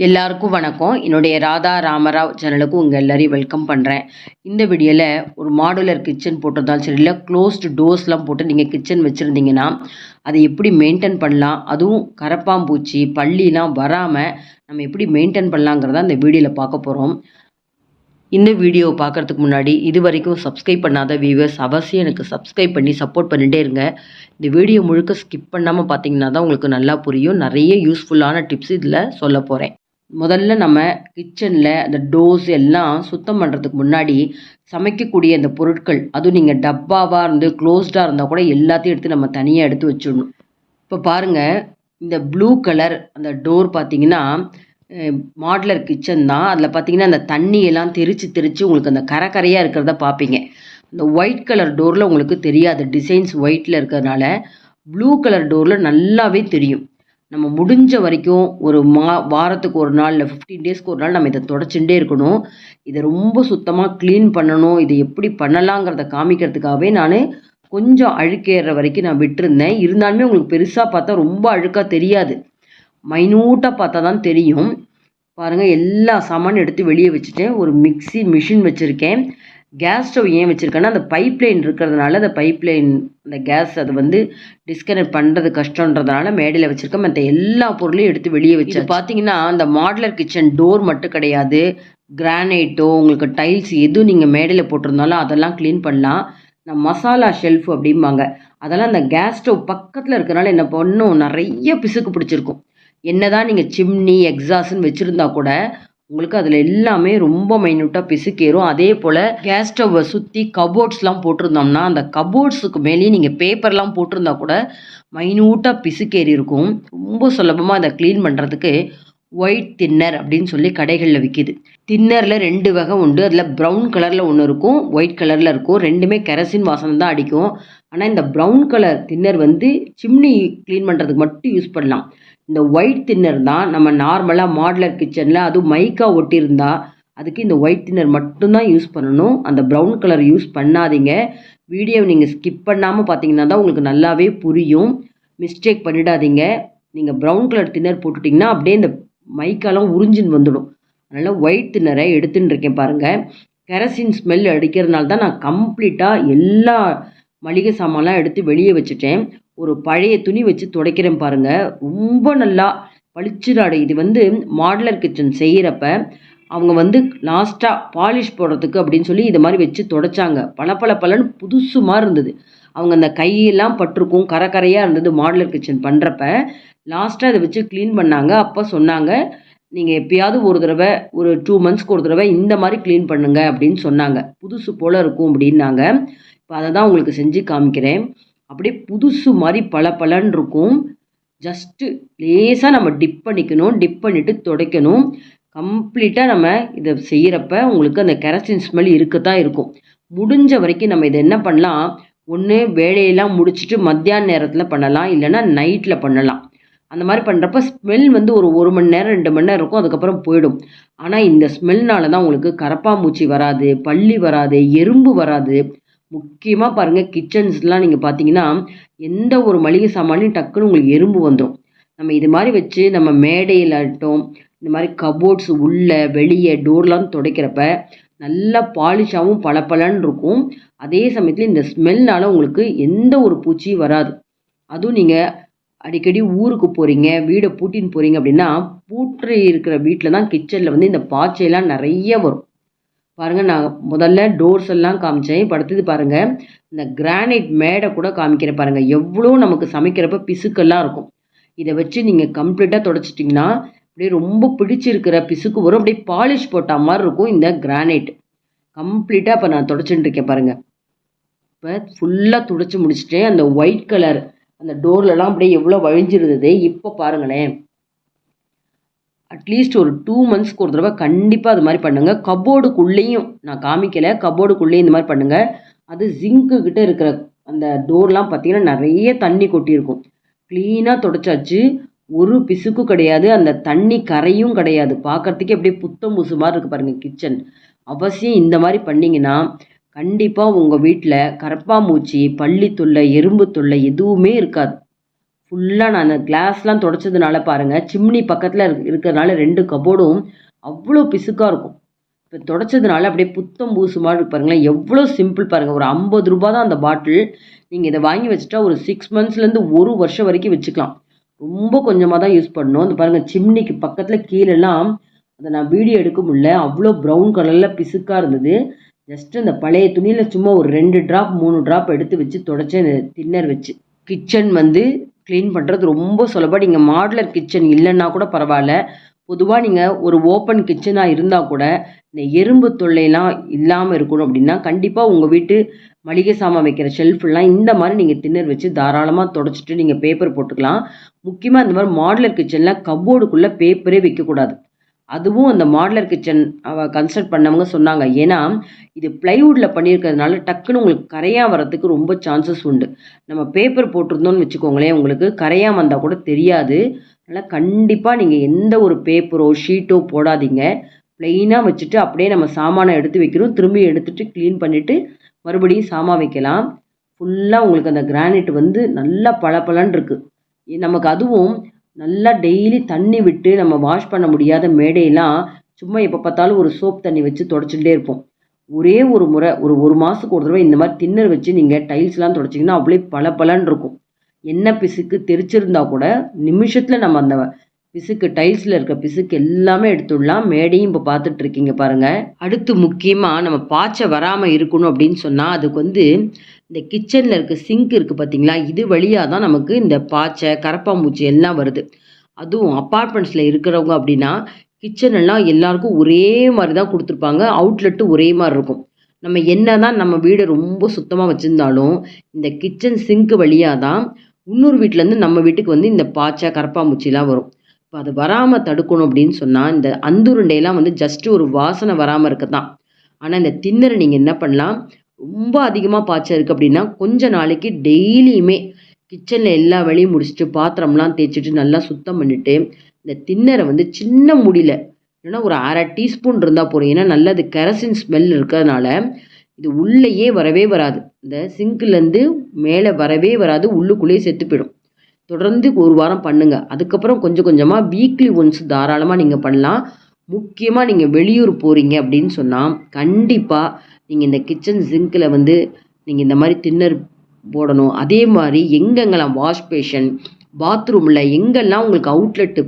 எல்லாருக்கும் வணக்கம். என்னுடைய ராதா ராமராவ் சேனலுக்கு உங்கள் எல்லாரையும் வெல்கம் பண்ணுறேன் இந்த வீடியோவில் ஒரு மாடுலர் கிச்சன் போட்டிருந்தாலும் சரி இல்லை க்ளோஸ்டு டோர்ஸ்லாம் போட்டு நீங்கள் கிச்சன் வச்சுருந்தீங்கன்னா அதை எப்படி மெயின்டைன் பண்ணலாம்? அதுவும் கரப்பாம்பூச்சி பள்ளிலாம் வராமல் நம்ம எப்படி மெயின்டைன் பண்ணலாங்கிறத இந்த வீடியோவில் பார்க்க போகிறோம் இந்த வீடியோவை பார்க்குறதுக்கு முன்னாடி இது வரைக்கும் சப்ஸ்கிரைப் பண்ணாத வியூவர்ஸ் அவசியம் எனக்கு சப்ஸ்கிரைப் பண்ணி சப்போர்ட் பண்ணிகிட்டே இருங்க. இந்த வீடியோ முழுக்க ஸ்கிப் பண்ணாமல் பார்த்தீங்கன்னா தான் உங்களுக்கு நல்லா புரியும். நிறைய யூஸ்ஃபுல்லான டிப்ஸ் இதில் சொல்ல போகிறேன் முதல்ல நம்ம கிச்சனில் அந்த டோஸ் எல்லாம் சுத்தம் பண்ணுறதுக்கு முன்னாடி சமைக்கக்கூடிய அந்த பொருட்கள் அதுவும் நீங்கள் டப்பாவாக இருந்து க்ளோஸ்டாக இருந்தால் கூட எல்லாத்தையும் எடுத்து நம்ம தனியாக எடுத்து வச்சிடணும். இப்போ பாருங்கள் இந்த ப்ளூ கலர் அந்த டோர் பார்த்தீங்கன்னா மாடலர் கிச்சன் தான். அதில் பார்த்தீங்கன்னா அந்த தண்ணியெல்லாம் தெரித்து தெரித்து உங்களுக்கு அந்த கரக்கரையாக இருக்கிறத பார்ப்பீங்க அந்த ஒயிட் கலர் டோரில் உங்களுக்கு தெரியாது. டிசைன்ஸ் ஒயிட்டில் இருக்கிறதுனால ப்ளூ கலர் டோரில் நல்லாவே தெரியும். நம்ம முடிஞ்ச வரைக்கும் ஒரு மா வாரத்துக்கு ஒரு நாள் இல்லை ஃபிஃப்டீன் டேஸ்க்கு ஒரு நாள் நம்ம இதை தொடச்சுட்டே இருக்கணும். இதை ரொம்ப சுத்தமாக க்ளீன் பண்ணணும். இதை எப்படி பண்ணலாங்கிறத காமிக்கிறதுக்காகவே நான் கொஞ்சம் அழுக்கேற வரைக்கும் நான் விட்டுருந்தேன். இருந்தாலுமே உங்களுக்கு பெருசாக பார்த்தா ரொம்ப அழுக்காக தெரியாது. மைனூட்டாக பார்த்தா தான் தெரியும். பாருங்கள் எல்லா சாமானும் எடுத்து வெளியே வச்சுட்டேன். ஒரு மிக்சி மிஷின் வச்சுருக்கேன். கேஸ் ஸ்டவ் ஏன் வச்சுருக்கேன்னா அந்த பைப் லைன் இருக்கிறதுனால அந்த பைப் லைன் அந்த கேஸ் அது வந்து டிஸ்கனெக்ட் பண்ணுறது கஷ்டன்றதுனால மேடையில் வச்சுருக்கேன் மற்ற எல்லா பொருளையும் எடுத்து வெளியே வச்சு பார்த்தீங்கன்னா அந்த மாடலர் கிச்சன் டோர் மட்டும் கிடையாது. கிரானைட்டோ உங்களுக்கு டைல்ஸ் எதுவும் நீங்கள் மேடையில் போட்டிருந்தாலும் அதெல்லாம் க்ளீன் பண்ணலாம். நான் மசாலா ஷெல்ஃப் அப்படிம்பாங்க. அதெல்லாம் அந்த கேஸ் ஸ்டவ் பக்கத்தில் இருக்கிறனால என்ன பண்ணும்? நிறைய பிசுக்கு பிடிச்சிருக்கும். என்ன தான் நீங்கள் சிம்னி எக்ஸாஸ்ன்னு வச்சுருந்தா கூட உங்களுக்கு அதில் எல்லாமே ரொம்ப மைன்யூட்டாக பிசுக்கேறும் அதே போல் கேஸ் ஸ்டவ்வை சுற்றி கபோர்ட்ஸ்லாம் போட்டிருந்தோம்னா அந்த கபோர்ட்ஸுக்கு மேலேயே நீங்கள் பேப்பர்லாம் போட்டிருந்தா கூட மைன்யூட்டாக பிசுக்கேறி இருக்கும். ரொம்ப சுலபமாக அதை க்ளீன் பண்ணுறதுக்கு ஒயிட் தின்னர் அப்படின்னு சொல்லி கடைகளில் விற்கிது தின்னரில் ரெண்டு வகை உண்டு. அதில் ப்ரௌன் கலரில் ஒன்று இருக்கும் ஒயிட் கலரில் இருக்கும். ரெண்டுமே கெரசின் வாசனை தான் அடிக்கும். ஆனால் இந்த ப்ரௌன் கலர் தின்னர் வந்து சிம்னி க்ளீன் பண்ணுறதுக்கு மட்டும் யூஸ் பண்ணலாம். இந்த ஒயிட் தின்னர் தான் நம்ம நார்மலாக மாடலர் கிச்சனில் அதுவும் மைக்கா ஒட்டியிருந்தா அதுக்கு இந்த ஒயிட் தின்னர் மட்டும்தான் யூஸ் பண்ணணும். அந்த ப்ரௌன் கலர் யூஸ் பண்ணாதீங்க. வீடியோவை நீங்கள் ஸ்கிப் பண்ணாமல் பார்த்தீங்கன்னா தான் உங்களுக்கு நல்லாவே புரியும். மிஸ்டேக் பண்ணிடாதீங்க. நீங்கள் ப்ரௌன் கலர் தின்னர் போட்டுட்டிங்கன்னா அப்படியே இந்த மைக்காலாம் உறிஞ்சின்னு வந்துடும். அதனால் ஒயிட் தின்னரை எடுத்துன்னு இருக்கேன் பாருங்கள் கெரசின் ஸ்மெல் அடிக்கிறதுனால தான் நான் கம்ப்ளீட்டாக எல்லா மளிகை சாமான்லாம் எடுத்து வெளியே வச்சுட்டேன். ஒரு பழைய துணி வச்சு துடைக்கிறேன் பாருங்கள் ரொம்ப நல்லா பளிச்சுடாடு இது வந்து மாடலர் கிச்சன் செய்கிறப்ப அவங்க வந்து லாஸ்ட்டாக பாலிஷ் போடுறதுக்கு அப்படின்னு சொல்லி இது மாதிரி வச்சு தொடச்சாங்க. பல பல பலன்னு புதுசு மாதிரி இருந்தது. அவங்க அந்த கையெல்லாம் பட்டிருக்கும் கரை கரையாக இருந்தது மாடலர் கிச்சன் பண்ணுறப்ப லாஸ்ட்டாக அதை வச்சு க்ளீன் பண்ணாங்க. அப்போ சொன்னாங்க நீங்கள் எப்பயாவது ஒரு தடவை ஒரு டூ மந்த்ஸ்க்கு ஒரு தடவை இந்த மாதிரி க்ளீன் பண்ணுங்க அப்படின்னு சொன்னாங்க. புதுசு போல் இருக்கும் அப்படின்னாங்க. இப்போ அதை தான் உங்களுக்கு செஞ்சு காமிக்கிறேன். அப்படியே புதுசு மாதிரி பல பலன் இருக்கும். ஜஸ்ட்டு லேசாக நம்ம டிப் பண்ணிக்கணும். டிப் பண்ணிவிட்டு துடைக்கணும். கம்ப்ளீட்டாக நம்ம இதை செய்கிறப்ப உங்களுக்கு அந்த கெரசின் ஸ்மெல் இருக்க தான் இருக்கும். முடிஞ்ச வரைக்கும் நம்ம இதை என்ன பண்ணலாம்? ஒன்று வேலையெல்லாம் முடிச்சுட்டு மத்தியான நேரத்தில் பண்ணலாம். இல்லைன்னா நைட்டில் பண்ணலாம். அந்த மாதிரி பண்ணுறப்ப ஸ்மெல் வந்து ஒரு ஒரு மணி நேரம் ரெண்டு மணி நேரம் இருக்கும். அதுக்கப்புறம் போயிடும். ஆனால் இந்த ஸ்மெல்னால தான் உங்களுக்கு கரப்பாம்பூச்சி வராது பள்ளி வராது எறும்பு வராது. முக்கியமாக பாருங்கள் கிச்சன்ஸ்லாம் நீங்கள் பார்த்தீங்கன்னா எந்த ஒரு மளிகை சாமானையும் டக்குன்னு உங்களுக்கு எறும்பு வந்துடும் நம்ம இது மாதிரி வச்சு நம்ம மேடையில் ஆகட்டும் இந்த மாதிரி கபோர்ட்ஸ் உள்ள வெளியே டோர்லாம் துடைக்கிறப்ப நல்லா பாலிஷாகவும் பளபளன்னு இருக்கும். அதே சமயத்தில் இந்த ஸ்மெல்னால் உங்களுக்கு எந்த ஒரு பூச்சியும் வராது. அதுவும் நீங்கள் அடிக்கடி ஊருக்கு போகிறீங்க வீடை பூட்டின்னு போகிறீங்க அப்படின்னா பூட்டு இருக்கிற வீட்டில் தான் கிச்சனில் வந்து இந்த பாய்ச்சையெல்லாம் நிறைய வரும். பாருங்கள் நான் முதல்ல டோர்ஸ் எல்லாம் காமிச்சேன். படுத்தது பாருங்கள் இந்த கிரானைட் மேடை கூட காமிக்கிறேன் பாருங்கள் எவ்வளோ நமக்கு சமைக்கிறப்ப பிசுக்கெல்லாம் இருக்கும். இதை வச்சு நீங்கள் கம்ப்ளீட்டாக தொடச்சிட்டிங்கன்னா அப்படியே ரொம்ப பிடிச்சிருக்கிற பிசுக்கு வரும். அப்படியே பாலிஷ் போட்ட மாதிரி இருக்கும் இந்த கிரானைட் கம்ப்ளீட்டாக இப்போ நான் தொடச்சுட்டு இருக்கேன் பாருங்கள் இப்போ ஃபுல்லாக துடைச்சி முடிச்சுட்டேன். அந்த ஒயிட் கலர் அந்த டோர்லலாம் அப்படியே எவ்வளோ வழிஞ்சிருந்தது. இப்போ பாருங்களேன். அட்லீஸ்ட் ஒரு டூ மந்த்ஸ்க்கு ஒரு தடவை கண்டிப்பாக அது மாதிரி பண்ணுங்கள் கபோர்டுக்குள்ளேயும் நான் காமிக்கலை கபோர்டுக்குள்ளேயும் இந்த மாதிரி பண்ணுங்கள் அது ஜிங்க்கு கிட்டே இருக்கிற அந்த டோர்லாம் பார்த்தீங்கன்னா நிறைய தண்ணி கொட்டியிருக்கும். க்ளீனாக தொடச்சாச்சு. ஒரு பிசுக்கு கிடையாது. அந்த தண்ணி கரையும் கிடையாது. பார்க்குறதுக்கே அப்படியே புத்தம் பூசு மாதிரி இருக்குது பாருங்கள் கிச்சன் அவசியம் இந்த மாதிரி பண்ணிங்கன்னா கண்டிப்பாக உங்கள் வீட்டில் கரப்பாம்பூச்சி பள்ளி தொல்லை எறும்பு தொல்லை எதுவுமே இருக்காது. ஃபுல்லாக நான் அந்த கிளாஸ்லாம் தொடச்சதுனால பாருங்கள் சிம்னி பக்கத்தில் இருக்கிறதுனால ரெண்டு கபோர்டும் அவ்வளோ பிசுக்காக இருக்கும். இப்போ தொடச்சதுனால அப்படியே புத்தம் பூசு மாதிரி பாருங்களேன். எவ்வளோ சிம்பிள் பாருங்கள் ஒரு ஐம்பது ரூபா தான் அந்த பாட்டில். நீங்கள் இதை வாங்கி வச்சுட்டா ஒரு சிக்ஸ் மந்த்ஸ்லேருந்து ஒரு வருஷம் வரைக்கும் வச்சுக்கலாம். ரொம்ப கொஞ்சமாக தான் யூஸ் பண்ணணும். இந்த பாருங்கள் சிம்னிக்கு பக்கத்தில் கீழெல்லாம் அதை நான் வீடியோ எடுக்க முடியல. அவ்வளோ ப்ரௌன் கலரில் பிசுக்காக இருந்தது. ஜஸ்ட் அந்த பழைய துணியில் சும்மா ஒரு ரெண்டு ட்ராப் மூணு ட்ராப் எடுத்து வச்சு தொடச்சேன் தின்னர் வச்சு. கிச்சன் வந்து க்ளீன் பண்ணுறது ரொம்ப சுலபம். நீங்கள் மாடுலர் கிச்சன் இல்லைன்னா கூட பரவாயில்ல. பொதுவாக நீங்கள் ஒரு ஓப்பன் கிச்சனாக இருந்தால் கூட இந்த எறும்பு தொல்லையெல்லாம் இல்லாமல் இருக்கணும் அப்படின்னா கண்டிப்பாக உங்கள் வீட்டு மளிகை சாமான் வைக்கிற ஷெல்ஃபெல்லாம் இந்த மாதிரி நீங்கள் திண்ணர் வச்சு தாராளமாக தொடச்சிட்டு நீங்கள் பேப்பர் போட்டுக்கலாம். முக்கியமாக இந்த மாதிரி மாடுலர் கிச்சனில் கப்போர்டுக்குள்ளே பேப்பரே வைக்கக்கூடாது. அதுவும் அந்த மாடலர் கிச்சன் அவ கன்ஸ்ட்ரக்ட் பண்ணவங்க சொன்னாங்க. ஏன்னா இது ப்ளைவுட்டில் பண்ணியிருக்கிறதுனால டக்குன்னு உங்களுக்கு கரையாக வரத்துக்கு ரொம்ப சான்சஸ் உண்டு. நம்ம பேப்பர் போட்டிருந்தோம்னு வச்சுக்கோங்களேன் உங்களுக்கு கரையாக வந்தால் கூட தெரியாது. அதனால் கண்டிப்பாக நீங்கள் எந்த ஒரு பேப்பரோ ஷீட்டோ போடாதீங்க. ப்ளெயினாக வச்சுட்டு அப்படியே நம்ம சாமானை எடுத்து வைக்கிறோம். திரும்பி எடுத்துகிட்டு க்ளீன் பண்ணிவிட்டு மறுபடியும் சாமான் வைக்கலாம். ஃபுல்லாக உங்களுக்கு அந்த கிரானைட் வந்து நல்லா பளபளன்னு இருக்குது நமக்கு அதுவும் நல்லா டெய்லி தண்ணி விட்டு நம்ம வாஷ் பண்ண முடியாத மேடையெல்லாம் சும்மா எப்போ பார்த்தாலும் ஒரு சோப் தண்ணி வச்சு தொடச்சிட்டே இருப்போம். ஒரே ஒரு முறை ஒரு ஒரு மாதத்துக்கு ஒரு தடவை இந்த மாதிரி தின்னர் வச்சு நீங்கள் டைல்ஸ்லாம் தொடச்சிங்கன்னா அப்படியே பளபளன்னு இருக்கும். என்ன பிசுக்கு தெரிச்சிருந்தா கூட நிமிஷத்தில் நம்ம அந்த பிசுக்கு டைல்ஸில் இருக்க பிசுக்கு எல்லாமே எடுத்துடலாம். மேடையும் இப்போ பார்த்துட்டு இருக்கீங்க பாருங்கள் அடுத்து முக்கியமாக நம்ம பாய்ச்ச வராமல் இருக்கணும் அப்படின்னு சொன்னால் அதுக்கு வந்து இந்த கிச்சனில் இருக்க சிங்க் இருக்குது பார்த்தீங்களா இது வழியாக தான் நமக்கு இந்த பாய்ச்சை கரப்பாம்பூச்சி எல்லாம் வருது. அதுவும் அப்பார்ட்மெண்ட்ஸில் இருக்கிறவங்க அப்படின்னா கிச்சன் எல்லாம் எல்லாருக்கும் ஒரே மாதிரி தான் கொடுத்துருப்பாங்க. அவுட்லெட்டு ஒரே மாதிரி இருக்கும். நம்ம என்ன தான் நம்ம வீடை ரொம்ப சுத்தமாக வச்சுருந்தாலும் இந்த கிச்சன் சிங்க் வழியாக தான் இன்னொரு வீட்டிலேருந்து நம்ம வீட்டுக்கு வந்து இந்த பாய்ச்சை கரப்பாம்பூச்சிலாம் வரும். இப்போ அது வராமல் தடுக்கணும் அப்படின்னு சொன்னால் இந்த அந்துருண்டையெல்லாம் வந்து ஜஸ்ட்டு ஒரு வாசனை வராமல் இருக்க தான் ஆனால் இந்த திண்ணரை நீங்கள் என்ன பண்ணலாம்? ரொம்ப அதிகமாக பாய்ச்சிருக்கு அப்படின்னா கொஞ்ச நாளைக்கு டெய்லியுமே கிச்சனில் எல்லா வேலையும் முடிச்சுட்டு பாத்திரம்லாம் தேய்ச்சிட்டு நல்லா சுத்தம் பண்ணிவிட்டு இந்த தின்னரை வந்து சின்ன முடியல இல்லைன்னா ஒரு அரை டீஸ்பூன் இருந்தால் போகிறோம் ஏன்னா நல்லது கெரசின் ஸ்மெல் இருக்கிறதுனால இது உள்ளேயே வரவே வராது. இந்த சிங்க்லேருந்து மேலே வரவே வராது உள்ளுக்குள்ளேயே செத்து போயிடும். தொடர்ந்து ஒரு வாரம் பண்ணுங்கள் அதுக்கப்புறம் கொஞ்சம் கொஞ்சமாக வீக்லி ஒன்ஸ் தாராளமாக நீங்கள் பண்ணலாம். முக்கியமாக நீங்கள் வெளியூர் போகிறீங்க அப்படின்னு சொன்னால் கண்டிப்பாக நீங்கள் இந்த கிச்சன் சிங்கில் வந்து நீங்கள் இந்த மாதிரி தின்னர் போடணும். அதே மாதிரி எங்கெங்கெல்லாம் வாஷ் பேஷன் பாத்ரூமில் எங்கெல்லாம் உங்களுக்கு அவுட்லெட்டு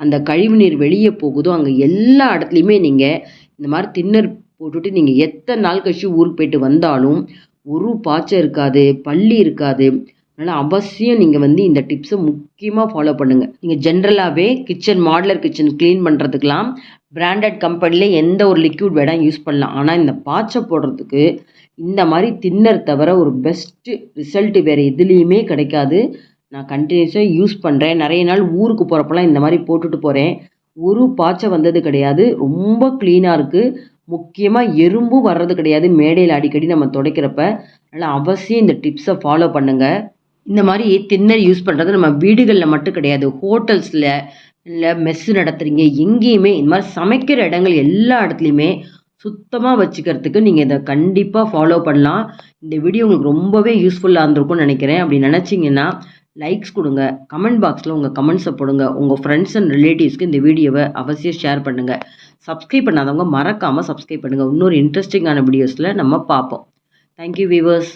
அந்த கழிவுநீர் வெளியே போகுதோ அங்கே எல்லா இடத்துலையுமே நீங்கள் இந்த மாதிரி தின்னர் போட்டுட்டு நீங்கள் எத்தனை நாள் கழிச்சு ஊருக்கு போயிட்டு வந்தாலும் ஒரு பாய்ச்சல் இருக்காது பள்ளி இருக்காது. அதனால் அவசியம் நீங்கள் வந்து இந்த டிப்ஸை முக்கியமாக ஃபாலோ பண்ணுங்கள் நீங்கள் ஜென்ரலாகவே கிச்சன் மாடலர் கிச்சன் க்ளீன் பண்ணுறதுக்கெலாம் பிராண்டட் கம்பெனியில் எந்த ஒரு லிக்யூட் வேணால் யூஸ் பண்ணலாம். ஆனால் இந்த பாய்ச்சை போடுறதுக்கு இந்த மாதிரி தின்னர் தவிர ஒரு பெஸ்ட்டு ரிசல்ட்டு வேறு எதுலேயுமே கிடைக்காது. நான் கண்டினியூஸாக யூஸ் பண்ணுறேன் நிறைய நாள் ஊருக்கு போகிறப்பெல்லாம் இந்த மாதிரி போட்டுட்டு போகிறேன் ஒரு பாய்ச்ச வந்தது கிடையாது. ரொம்ப க்ளீனாக இருக்குது முக்கியமாக எறும்பும் வர்றது கிடையாது. மேடையில் அடிக்கடி நம்ம துடைக்கிறப்ப. அதனால் அவசியம் இந்த டிப்ஸை ஃபாலோ பண்ணுங்கள் இந்த மாதிரி தின்னர் யூஸ் பண்ணுறது நம்ம வீடுகளில் மட்டும் கிடையாது. ஹோட்டல்ஸில் இல்லை மெஸ்ஸு நடத்துகிறீங்க எங்கேயுமே இந்த மாதிரி சமைக்கிற இடங்கள் எல்லா இடத்துலையுமே சுத்தமாக வச்சுக்கிறதுக்கு நீங்கள் இதை கண்டிப்பாக ஃபாலோ பண்ணலாம். இந்த வீடியோ உங்களுக்கு ரொம்பவே யூஸ்ஃபுல்லாக இருந்திருக்கும்னு நினைக்கிறேன். அப்படி நினச்சிங்கன்னா லைக்ஸ் கொடுங்க. கமெண்ட் பாக்ஸில் உங்கள் கமெண்ட்ஸை போடுங்க. உங்கள் ஃப்ரெண்ட்ஸ் அண்ட் ரிலேட்டிவ்ஸ்க்கு இந்த வீடியோவை அவசியம் ஷேர் பண்ணுங்கள் சப்ஸ்கிரைப் பண்ணாதவங்க மறக்காமல் சப்ஸ்கிரைப் பண்ணுங்கள் இன்னொரு இன்ட்ரெஸ்டிங்கான வீடியோஸில் நம்ம பார்ப்போம். Thank you viewers